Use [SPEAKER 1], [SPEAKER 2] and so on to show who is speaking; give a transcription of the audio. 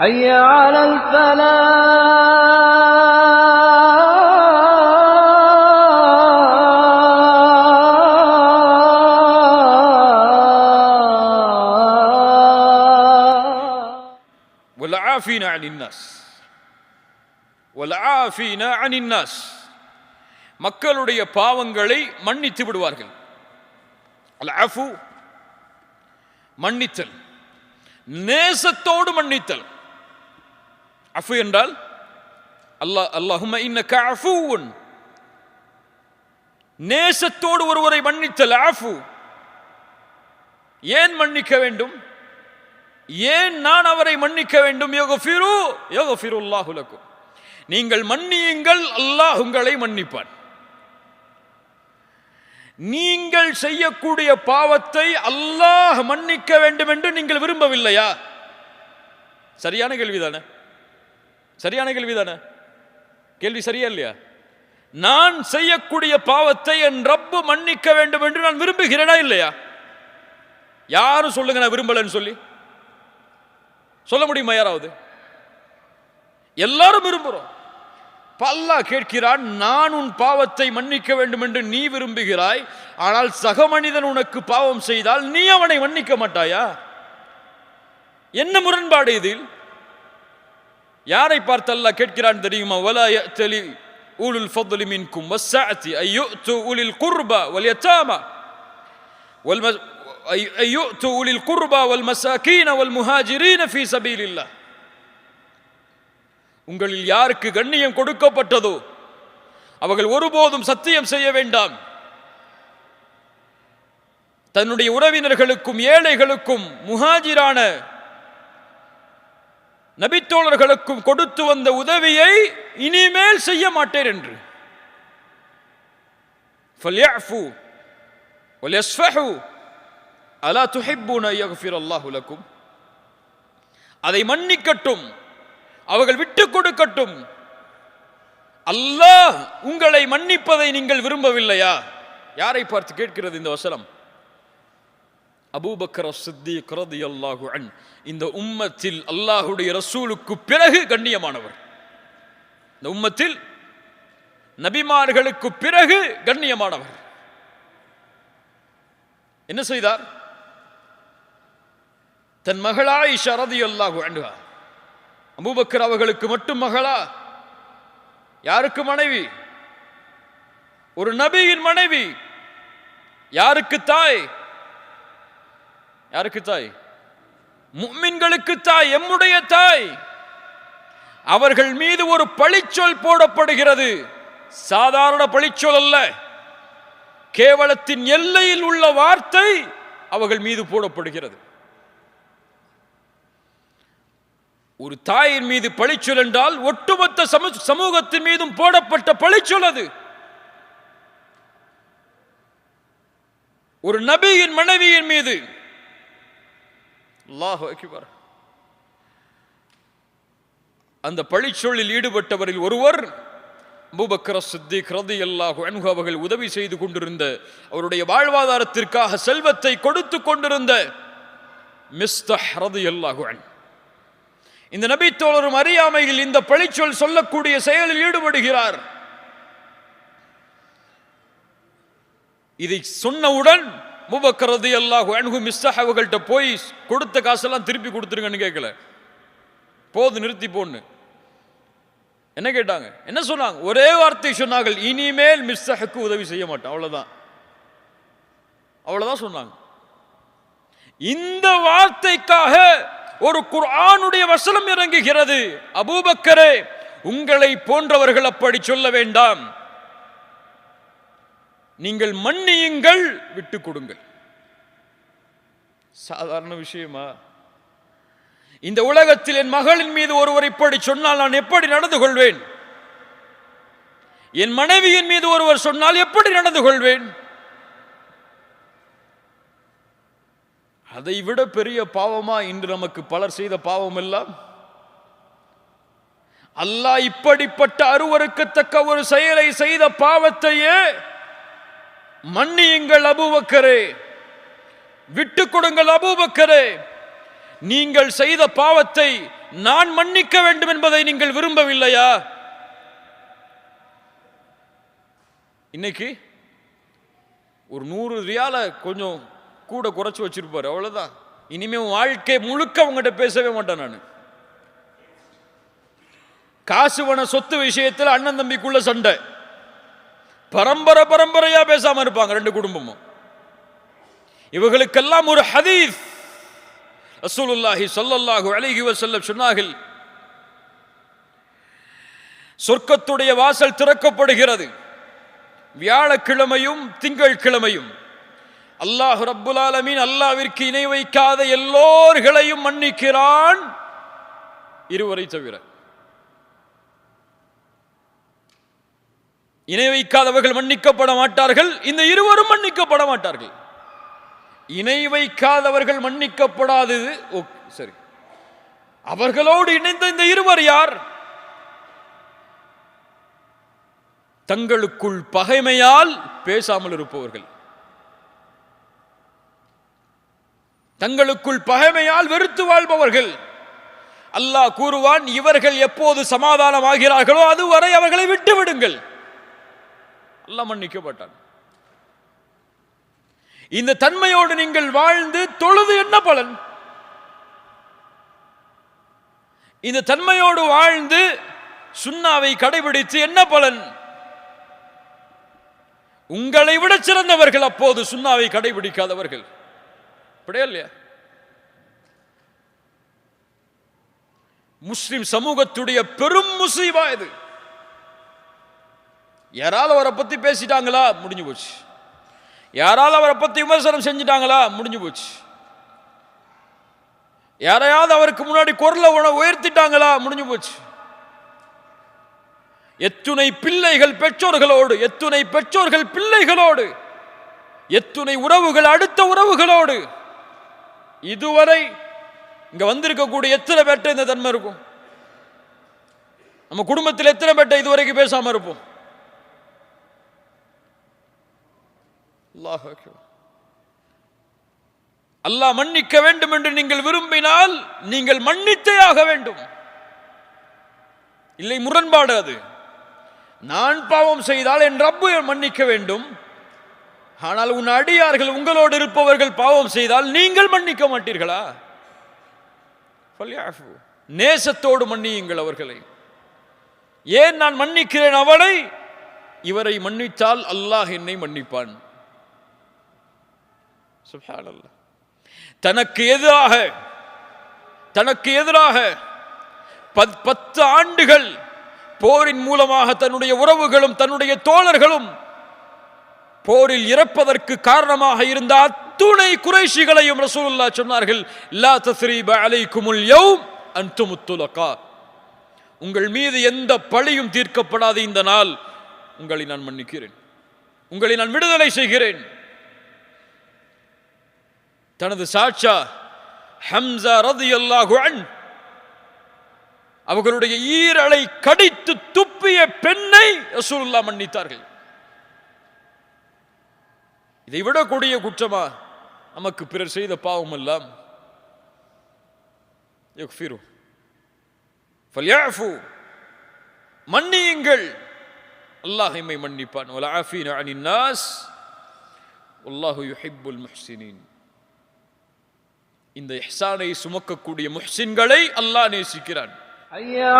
[SPEAKER 1] حي على الفلاح
[SPEAKER 2] والعافين عن الناس والعافين عن الناس மக்களுடைய பாவங்களை மன்னித்து விடுவார்கள் அல் அஃபு மன்னித்தல் நேசத்தோடு மன்னித்தல் அஃபு என்றால் அல்லாஹ் அல்லாஹும்ம இன்னக அஃபூன். நேசத்தோடு ஒருவரை மன்னித்தல் அஃபு. ஏன் மன்னிக்க வேண்டும்? ஏன் நான் அவரை மன்னிக்க வேண்டும்? யோகஃபிரு யோகஃபிருல்லாஹு லக்கும். நீங்கள் மன்னியுங்கள் அல்லாஹ் உங்களை மன்னிப்பான். நீங்கள் செய்யக்கூடிய பாவத்தை அல்லாஹ் மன்னிக்க வேண்டும் என்று நீங்கள் விரும்பவில்லையா? சரியான கேள்விதானே. சரியான கேள்விதானே கேள்வி சரியா இல்லையா? நான் செய்யக்கூடிய பாவத்தை என் ரப்பு மன்னிக்க வேண்டும் என்று நான் விரும்புகிறேனா இல்லையா? யாரும் சொல்லுங்க நான் விரும்பலன்னு சொல்லி? சொல்ல முடியுமா யாராவது? எல்லாரும் விரும்புகிறோம் பல்லா கேட்கிறான் நான் உன் பாவத்தை மன்னிக்க வேண்டும் என்று நீ விரும்புகிறாய். ஆனால் சக மனிதன் உனக்கு பாவம் செய்தால் நீ அவனை மன்னிக்க மாட்டாயா? என்ன முரண்பாடு இதில்? யாரை பார்த்தல்ல கேட்கிறான் தெரியுமா? வலா யத்தலி ஊலுல் ஃபதுலி மின்கும் வஸ்ஸாத்தி ஐயுத்து உலில் குர்பா வல் யத்தாமா வல் ஐயுத்து உலில் குர்பா வல் மசாகீன வல் முஹாஜிரீன ஃபீ சபீலில்லா உங்களில் யாருக்கு கண்ணியம் கொடுக்கப்பட்டதோ அவர்கள் ஒருபோதும் சத்தியம் செய்ய வேண்டாம். தன்னுடைய உறவினர்களுக்கும் ஏழைகளுக்கும் முஹாஜிரான நபித்தோழர்களுக்கு கொடுத்து வந்த உதவியை இனிமேல் செய்ய மாட்டேன் என்று. அலா துஹிப்பூன யஃபிர் அல்லாஹுலக்கும் அதை மன்னிக்கட்டும் அவர்கள் விட்டு கொடுக்கட்டும். அல்லாஹ் உங்களை மன்னிப்பதை நீங்கள் விரும்பவில்லையா? யாரை பார்த்து கேட்கிறது இந்த வசனம்? அபூபக்கர் சித்திக் ரலியல்லாஹு அன். இந்த உம்மத்தில் அல்லாஹுடைய ரசூலுக்கு பிறகு கண்ணியமானவர். இந்த உம்மத்தில் நபிமார்களுக்கு பிறகு கண்ணியமானவர். என்ன செய்தார்? தன் மகளாய் ஷரதி அல்லாஹு அன்ஹா. அபூபக்கர் அவர்களுக்கு மட்டும் மகளா? யாருக்கு மனைவி? ஒரு நபியின் மனைவி. யாருக்கு தாய்? யாருக்கு தாய்? முக்மின்களுக்கு தாய் எம்முடைய தாய். அவர்கள் மீது ஒரு பழிச்சொல் போடப்படுகிறது. சாதாரண பழிச்சொல் அல்ல. கேவலத்தின் எல்லையில் உள்ள வார்த்தை அவர்கள் மீது போடப்படுகிறது. ஒரு தாயின் மீது பழிச்சொல் என்றால் ஒட்டுமொத்த சமூ- சமூகத்தின் மீதும் போடப்பட்ட பழிச்சொல் அது. ஒரு நபியின் மனைவியின் மீது அல்லாஹ் அக்பர். அந்த பழிச்சொல்லில் ஈடுபட்டவரில் ஒருவர் அபூபக்கர் சித்திக் ரலியல்லாஹு அன்ஹு அவர்கள் உதவி செய்து கொண்டிருந்த அவருடைய வாழ்வாதாரத்திற்காக செல்வத்தை கொடுத்து கொண்டிருந்த மிஸ்தஹ் ரலியல்லாஹு அன்ஹு. இந்த நபித்தோழரும் அறியாமையில் இந்த பழிச்சொல் சொல்லக்கூடிய செயலில் ஈடுபடுகிறார். இதை சொன்னவுடன் முபக்கரது அல்லாஹு அனுகு மிஸ்ஸஹ் அவர்கள்ட்ட போய் கொடுத்த காசெல்லாம் திருப்பி கொடுத்துருங்கன்னு கேட்கல. போது நிறுத்தி போன்னு. என்ன கேட்டாங்க? என்ன சொன்னாங்க? ஒரே வார்த்தை சொன்னார்கள் இனிமேல் மிஸ்ஸஹக்கு உதவி செய்ய மாட்டோம் அவ்வளவுதான். அவ்வளவுதான் சொன்னாங்க. இந்த வார்த்தைக்காக ஒரு குர்ஆனுடைய வசனம் இறங்குகிறது. அபூபக்கரே உங்களை போன்றவர்கள் அப்படி சொல்ல வேண்டாம். நீங்கள் மன்னியுங்கள் விட்டு கொடுங்கள். சாதாரண விஷயமா? இந்த உலகத்தில் என் மகளின் மீது ஒருவர் இப்படி சொன்னால் நான் எப்படி நடந்து கொள்வேன்? என் மனைவியின் மீது ஒருவர் சொன்னால் எப்படி நடந்து கொள்வேன்? அதை விட பெரிய பாவமா இன்று நமக்கு பலர் செய்த பாவம் எல்லாம்? அல்லாஹ் இப்படிப்பட்ட அருவருக்கத்தக்க ஒரு செயலை செய்த பாவத்தையே மன்னியுங்கள் அபூபக்கரே. விட்டு கொடுங்கள் அபூபக்கரே. நீங்கள் செய்த பாவத்தை நான் மன்னிக்க வேண்டும் என்பதை நீங்கள் விரும்பவில்லையா? இன்னைக்கு ஒரு நூறு ரியால கொஞ்சம் கூட குறைச்சு வச்சிருப்பாரு அவ்வளவுதான். இனிமே உன் வாழ்க்கை முழுக்க உங்ககிட்ட பேசவே மாட்டேன் நான். காசு வன சொத்து விஷயத்தில் அண்ணன் தம்பிக்குள்ள சண்டை. பரம்பரை பரம்பரையா பேசாம இருப்பாங்க ரெண்டு குடும்பமும். இவர்களுக்கெல்லாம் ஒரு ஹதீஸ். ரசூலுல்லாஹி சொல்லல்லாஹு அழகி செல்ல சொன்னார்கள் சொர்க்கத்துடைய வாசல் திறக்கப்படுகிறது. வியாழக்கிழமையும் திங்கட்கிழமையும் அல்லாஹ் ரபுலாலமீன் ஆலமீன் அல்லாவிற்கு இணை வைக்காத எல்லோர்களையும் மன்னிக்கிறான். இருவரை தவிர. இணை வைக்காதவர்கள் மன்னிக்கப்பட மாட்டார்கள். இந்த இருவரும் மன்னிக்கப்பட மாட்டார்கள். இணை வைக்காதவர்கள் மன்னிக்கப்படாதது சரி. அவர்களோடு இணைந்த இந்த இருவர் யார்? தங்களுக்குள் பகைமையால் பேசாமல் இருப்பவர்கள். தங்களுக்குள் பகைமையால் வெறுத்து வாழ்பவர்கள். அல்லாஹ் கூறுவான் இவர்கள் எப்போது சமாதானமாகிறார்களோ அதுவரை அவர்களை விட்டு விடுங்கள் எல்லாம் மன்னிக்கப்பட்டான் இந்த தன்மையோடு நீங்கள் வாழ்ந்து தொழுது என்ன பலன்? இந்த தன்மையோடு வாழ்ந்து சுண்ணாவை கடைபிடித்து என்ன பலன்? உங்களை விட சிறந்தவர்கள் அப்போது சுண்ணாவை கடைபிடிக்காதவர்கள். அப்படியே இல்லையா? முஸ்லிம் சமூகத்துடைய பெரும் முசீபா இது. யாராவது அவரை பற்றி பேசிட்டாங்களா? முடிஞ்சு போச்சு. யாராவது அவரை பற்றி விமர்சனம் செஞ்சிட்டாங்களா? முடிஞ்சு போச்சு. யாரையாவது அவருக்கு முன்னாடி குரலை உணவு உயர்த்திட்டாங்களா? முடிஞ்சு போச்சு. எத்துணை பிள்ளைகள் பெற்றோர்களோடு எத்துணை பெற்றோர்கள் பிள்ளைகளோடு எத்துணை உறவுகள் அடுத்த உறவுகளோடு. இதுவரை இங்க வந்திருக்கக்கூடிய எத்தனை பேர்ட்ட இந்த தன்மை இருக்கும்? நம்ம குடும்பத்தில் எத்தனை பேர்ட்ட இதுவரைக்கும் பேசாம இருப்போம்? அல்லாஹ் அல்லாஹ் மன்னிக்க வேண்டும் என்று நீங்கள் விரும்பினால் நீங்கள் மன்னித்தே ஆக வேண்டும். இல்லை முரண்பாடு அது. நான் பாவம் செய்தால் என் ரப்பு மன்னிக்க வேண்டும். ஆனால் உன் அடியார்கள் உங்களோடு இருப்பவர்கள் பாவம் செய்தால் நீங்கள் மன்னிக்க மாட்டீர்களா? நேசத்தோடு மன்னியுங்கள் அவர்களை. ஏன் நான் மன்னிக்கிறேன் அவளை? இவரை மன்னித்தால் அல்லாஹ் என்னை மன்னிப்பான். தனக்கு எதிராக தனக்கு எதிராக பத்- பத்து ஆண்டுகள் போரின் மூலமாக தன்னுடைய உறவுகளும் தன்னுடைய தோழர்களும் போரில் இறப்பதற்கு காரணமாக இருந்த அத்துணை குறைஷிகளையும் ரசூலுல்லாஹ் சொன்னார்கள் லா தஸ்ரீப அலைக்குமுல் யௌம் அன்துமுத்துலகா உங்கள் மீது எந்த பழியும் தீர்க்கப்படாத இந்த நாள். உங்களை நான் மன்னிக்கிறேன். உங்களை நான் விடுதலை செய்கிறேன். தனது சாட்சா ஹம்சா ரதியல்லாஹு அன். அவர்களுடைய ஈரலை கடித்து துப்பிய பெண்ணை ரசூலுல்லாஹ் மன்னித்தார்கள். இதை விடக்கூடிய குற்றமா நமக்கு பிறர் செய்த பாவம் எல்லாம்? மன்னியுங்கள். அல்லாஹ் எம்மை மன்னிப்பான். வல அனின் நாஸ். வல்லாஹு யுஹிப்புல் முஹ்சினின். இந்த இஹ்சானை சுமக்கக்கூடிய முஹ்சின்களை அல்லாஹ் நேசிக்கிறான்.
[SPEAKER 1] ஐயா